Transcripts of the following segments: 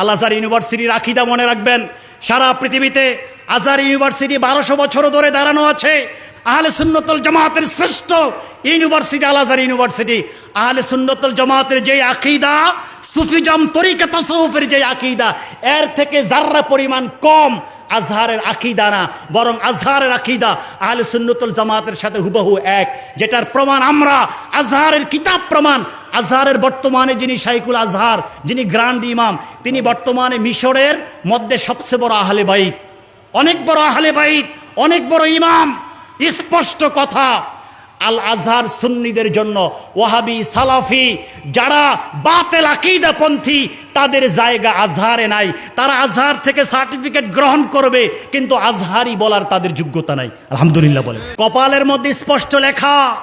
আল আজহার ইউনিভার্সিটির আকিদা মনে রাখবেন, সারা পৃথিবীতে আজহার ইউনিভার্সিটি বারোশো বছর ধরে দাঁড়ানো আছে। আহলে সুন্নতল জামাতের শ্রেষ্ঠ ইউনিভার্সিটি আল আজহার ইউনিভার্সিটি। আহলে সুন্নতল জামাতের যে আকিদা, সুফিজম তরিকা তাসউফের যে আকিদা, এর থেকে যার্রা পরিমাণ কম আজহারের আকিদা না, বরং আজহারের আকিদা আহলে সুন্নতুল জামাতের সাথে হুবহু এক, যেটার প্রমাণ আমরা আজহারের কিতাব প্রমাণ আজহারের বর্তমানে যিনি শাইকুল আজহার, যিনি গ্রান্ড ইমাম, তিনি বর্তমানে মিশরের মধ্যে সবচেয়ে বড় আহলে বাইত। অনেক বড় আহলে বাইত, অনেক বড় ইমাম। স্পষ্ট কথা, আল আজহার সুন্নিদের জন্য ওয়াহাবি, সালাফি যারা বাতেল আকিদাপন্থী, তাদের জায়গা আজহারে নাই। তারা আজহার থেকে সার্টিফিকেট গ্রহণ করবে, কিন্তু আজহারই বলার তাদের যোগ্যতা নাই। আলহামদুলিল্লাহ বলে। কপালের মধ্যে স্পষ্ট লেখা।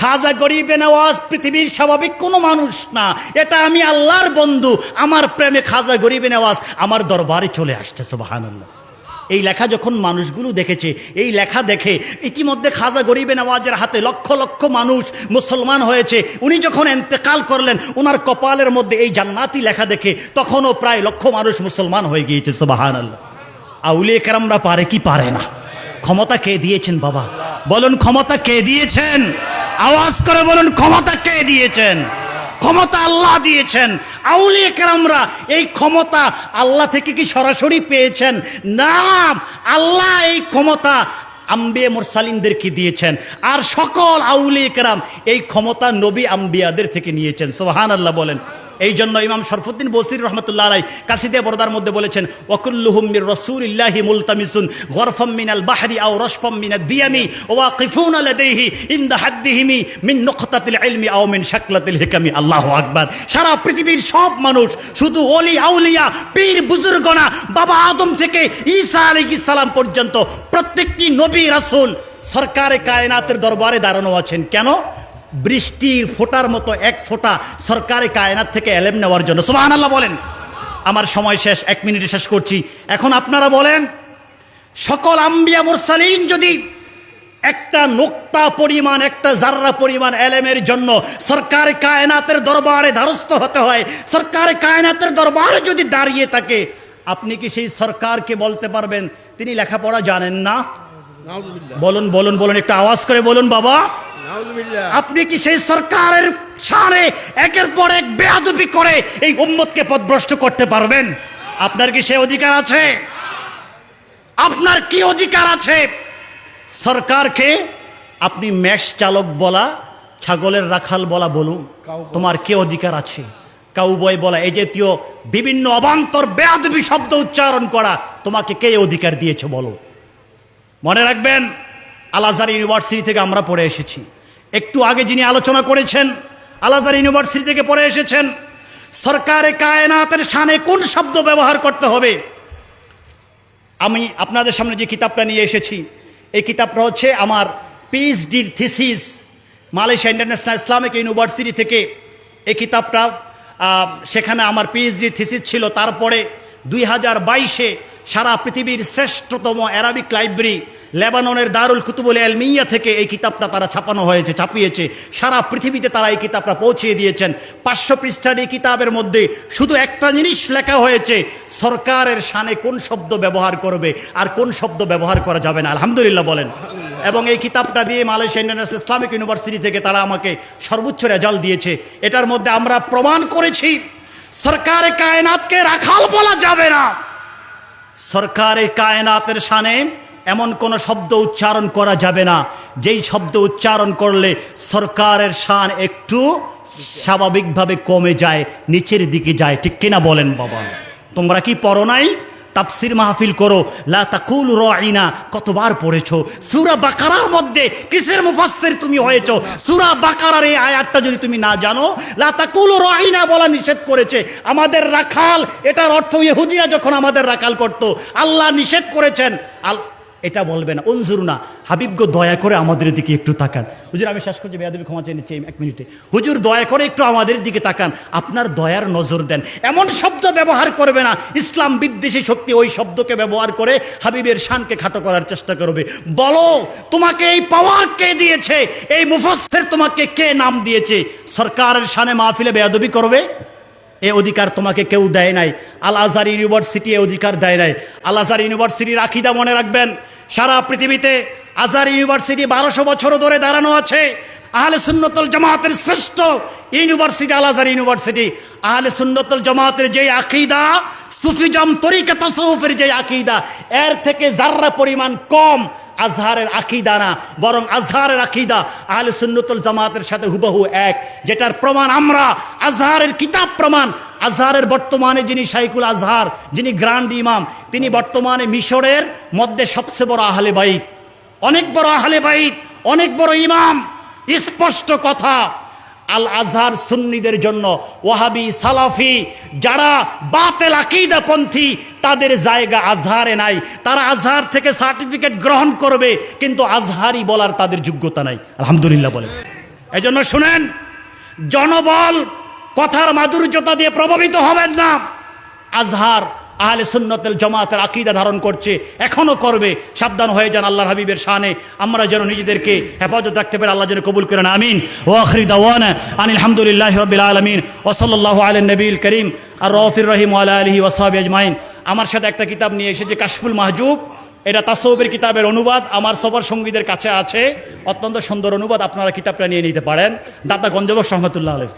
খাজা গরিবে নওয়াজ পৃথিবীর স্বাভাবিক কোনো মানুষ না। এটা আমি আল্লাহর বন্ধু, আমার প্রেমে খাজা গরিবে নওয়াজ আমার দরবারে চলে আসছে, সুবহানাল্লাহ। এই লেখা যখন মানুষগুলো দেখেছে, এই লেখা দেখে ইতিমধ্যে খাজা গরিবে নওয়াজের হাতে লক্ষ লক্ষ মানুষ মুসলমান হয়েছে। উনি যখন এন্তেকাল করলেন ওনার কপালের মধ্যে এই জান্নাতি লেখা দেখে তখনও প্রায় লক্ষ মানুষ মুসলমান হয়ে গিয়েছে সুবাহান আল্লাহ আউলিয়ে কেরামরা পারে কি পারে না? ক্ষমতা কে দিয়েছেন বাবা? বলুন, ক্ষমতা কে দিয়েছেন? আওয়াজ করে বলুন, ক্ষমতা কে দিয়েছেন? ক্ষমতা আল্লাহ দিয়েছেন। আউলিয়া কেরামরা, এই ক্ষমতা আল্লাহ থেকে কি সরাসরি পেয়েছেন? না আল্লাহ এই ক্ষমতা আম্বিয়া মুরসালিনদেরকে দিয়েছেন? আর সকল আউলি কেরাম এই ক্ষমতা নবী আম্বিয়াদের থেকে নিয়েছেন। সোহান আল্লাহ বলেন। এই জন্য ইমাম শরফুদ্দিন বসির রহমতুল্লাহ আলাই কাসিদে বরদার মধ্যে বলেছেন ওকুল্লুহুম্মির রসুল ইল্লাহি মুলতামিসুন গরফম মিনাল বাহরি আও রসফম মিনাদ দিয়ামি ওয়াকিফুন আলাদাইহি ইনদা হাদ্দিহিমি মিন নখতাতিল ইলমি আও মিন শাকলাতিল হিকামি। আল্লাহ আকবার। সারা পৃথিবীর সব মানুষ শুধু ওলি আউলিয়া, পীর বুজুর্গনা, বাবা আদম থেকে ঈসা আলাইহিস সালাম পর্যন্ত প্রত্যেকটি নবী রাসূল সরকারে কায়নাতের দরবারে দাঁড়ানো আছেন। কেন? বৃষ্টির ফোটার মতো এক ফোঁটা সরকারি কায়নাত থেকে এলেম নেওয়ার জন্য। সুবাহান আল্লাহ বলেন। আমার সময় শেষ, এক মিনিটে শেষ করছি। এখন আপনারা বলেন, সকল আম্বিয়া মুরসালিন যদি একটা নোক্তা পরিমাণ, একটা জাররা পরিমাণ এলেমের জন্য সরকারি কায়নাতের দরবারে ধারস্থ হতে হয়, সরকারি কায়নাতের দরবারে যদি দাঁড়িয়ে থাকে, আপনি কি সেই সরকারকে বলতে পারবেন? তিনি লেখাপড়া জানেন না? বলুন বলুন বলুন, একটু আওয়াজ করে বলুন বাবা। আপনি কি সেই সরকারের সারে একের পর এক বেয়াদবি করে এই উম্মতকে পদভ্রষ্ট করতে পারবেন? আপনার কি সে অধিকার আছে? আপনার কি অধিকার আছে? সরকারকে আপনি ম্যাশ চালক বলা ছাগলের রাখাল বলা বলুন তোমার কে অধিকার আছে? কাউবয় বলা এই জাতীয় বিভিন্ন অবান্তর বেয়াদবি শব্দ উচ্চারণ করা তোমাকে কে অধিকার দিয়েছে বলো? মনে রাখবেন আলাজার ইউনিভার্সিটি থেকে আমরা পড়ে এসেছি। একটু আগে যিনি আলোচনা করেছেন আলাদার ইউনিভার্সিটি থেকে পড়ে এসেছেন, সরকারে কায়নাতের সানে কোন শব্দ ব্যবহার করতে হবে? আমি আপনাদের সামনে যে কিতাবটা নিয়ে এসেছি, এই কিতাবটা হচ্ছে আমার পিএইচডির thesis Malaysia international Islamic university থেকে। এই কিতাবটা সেখানে আমার পিএইচডির থিসিস ছিল। তারপরে দুই হাজার বাইশে সারা পৃথিবীর শ্রেষ্ঠতম অ্যারাবিক লাইব্রেরি লেবাননের দারুল কুতুবুল এলমিয়া থেকে এই কিতাবটা তারা ছাপানো হয়েছে, ছাপিয়েছে। সারা পৃথিবীতে তারা এই কিতাবটা পৌঁছিয়ে দিয়েছেন। পাঁচশো পৃষ্ঠার এই কিতাবের মধ্যে শুধু একটা জিনিস লেখা হয়েছে, সরকারের সানে কোন শব্দ ব্যবহার করবে আর কোন শব্দ ব্যবহার করা যাবে না। আলহামদুলিল্লাহ বলেন। এবং এই কিতাবটা দিয়ে মালয়েশিয়া ইন্টারন্যাশনাল ইসলামিক ইউনিভার্সিটি থেকে তারা আমাকে সর্বোচ্চ রেজাল্ট দিয়েছে। এটার মধ্যে আমরা প্রমাণ করেছি, সরকারে কায়নাতকে রাখাল বলা যাবে না। সরকারে কায়নাতের সানে এমন কোনো শব্দ উচ্চারণ করা যাবে না। যেই শব্দ উচ্চারণ করলে সরকারের শান একটু স্বাভাবিকভাবে কমে যায়, নিচের দিকে যায়। ঠিক কিনা বলেন বাবা? তোমরা কি পড়ো নাই? তাফসির মাহফিল করো। লা তাকুল রাইনা, কতবার পড়েছো? সুরা বাকারার মধ্যে কিসের মুফাসসির তুমি হয়েছো? সুরা বাকারার এই আয়াতটা যদি তুমি না জানো, লা তাকুল রাইনা বলা নিষেধ করেছে। আমাদের রাখাল, এটার অর্থ ইহুদিরা যখন আমাদের রাখাল করত, আল্লাহ নিষেধ করেছেন। আল এটা বলবে না। অঞ্জুর না হাবিবগো দয়া করে আমাদের দিকে একটু তাকান। হুজুর, আমি শেষ করছি, বেয়াদবি ক্ষমা চেয়ে নিচ্ছি এক মিনিটে। হুজুর, দয়া করে একটু আমাদের দিকে তাকান। আপনার দয়ার নজর দেন। এমন শব্দ ব্যবহার করবে না। ইসলাম বিদ্বেষী শক্তি ওই শব্দকে ব্যবহার করে হাবিবের শানকে খাটো করার চেষ্টা করবে। বলো, তোমাকে এই পাওয়ার কে দিয়েছে? এই মুফাসসির তোমাকে কে নাম দিয়েছে? সরকারের শানে মাহফিলে বেয়াদবি করবে? এ অধিকার তোমাকে কেউ দেয় নাই। আল আজহার ইউনিভার্সিটি এ অধিকার দেয় নাই। আল আজহার ইউনিভার্সিটির আকিদা মনে রাখবেন, সারা পৃথিবীতে আজহার ইউনিভার্সিটি বারোশো বছর ধরে দাঁড়ানো আছে। আহলে সুন্নতল জামাতের শ্রেষ্ঠ ইউনিভার্সিটি আল আজহার ইউনিভার্সিটি। আহলে সুন্নতল জামাতের যে আকিদা সুফিজাম তরিকা তাসউফের যে আকিদা, এর থেকে যার্রা পরিমাণ কম আজহারের আকিদা না, বরং আজহারের আকিদা আহলে সুন্নতুল জামাতের সাথে হুবহু এক, যেটার প্রমাণ আমরা, আজহারের কিতাব প্রমাণ। আজহারের বর্তমানে যিনি শাইকুল আজহার, যিনি গ্রান্ড ইমাম, তিনি বর্তমানে মিশরের মধ্যে সবচেয়ে বড় আহলে বাইত। অনেক বড় আহলে বাইত, অনেক বড় ইমাম। স্পষ্ট কথা আল আজহার সুন্নিদের জন্য ওয়াহাবি, সালাফি যারা বাতেল আকিদাপন্থী, তাদের জায়গা আজহারে নাই। তারা আজহার থেকে সার্টিফিকেট গ্রহণ করবে, কিন্তু আজহারই বলার তাদের যোগ্যতা নাই। আলহামদুলিল্লাহ বলে এই জন্য শুনেন, জনবল কথার মাধুর্যতা দিয়ে প্রভাবিত হবেন না। আজহার আহলে সুন্নতেল জামাতের আকিদা ধারণ করছে এখনও করবে। সাবধান হয়ে যান আল্লাহর হাবিবের শানে। আমরা যেন নিজেদেরকে হেফাজত রাখতে পারি, আল্লাহ যেন কবুল করেন, আমিন। ও আখরি দাওয়ানা আনিল হামদুলিল্লাহ রবিল আলমিন ওসল্লাহ আল নবীল করিম। আর রফির রহিম আল্লাহ আলহি ওসাহাবি আজমাইন। আমার সাথে একটা কিতাব নিয়ে এসেছে, কাশফুল মাহজুব। এটা তাসৌবের কিতাবের অনুবাদ। আমার সবার সঙ্গীদের কাছে আছে। অত্যন্ত সুন্দর অনুবাদ, আপনারা কিতাবটা নিয়ে নিতে পারেন। দাতা গঞ্জবক রহমতুল্লাহ আলহ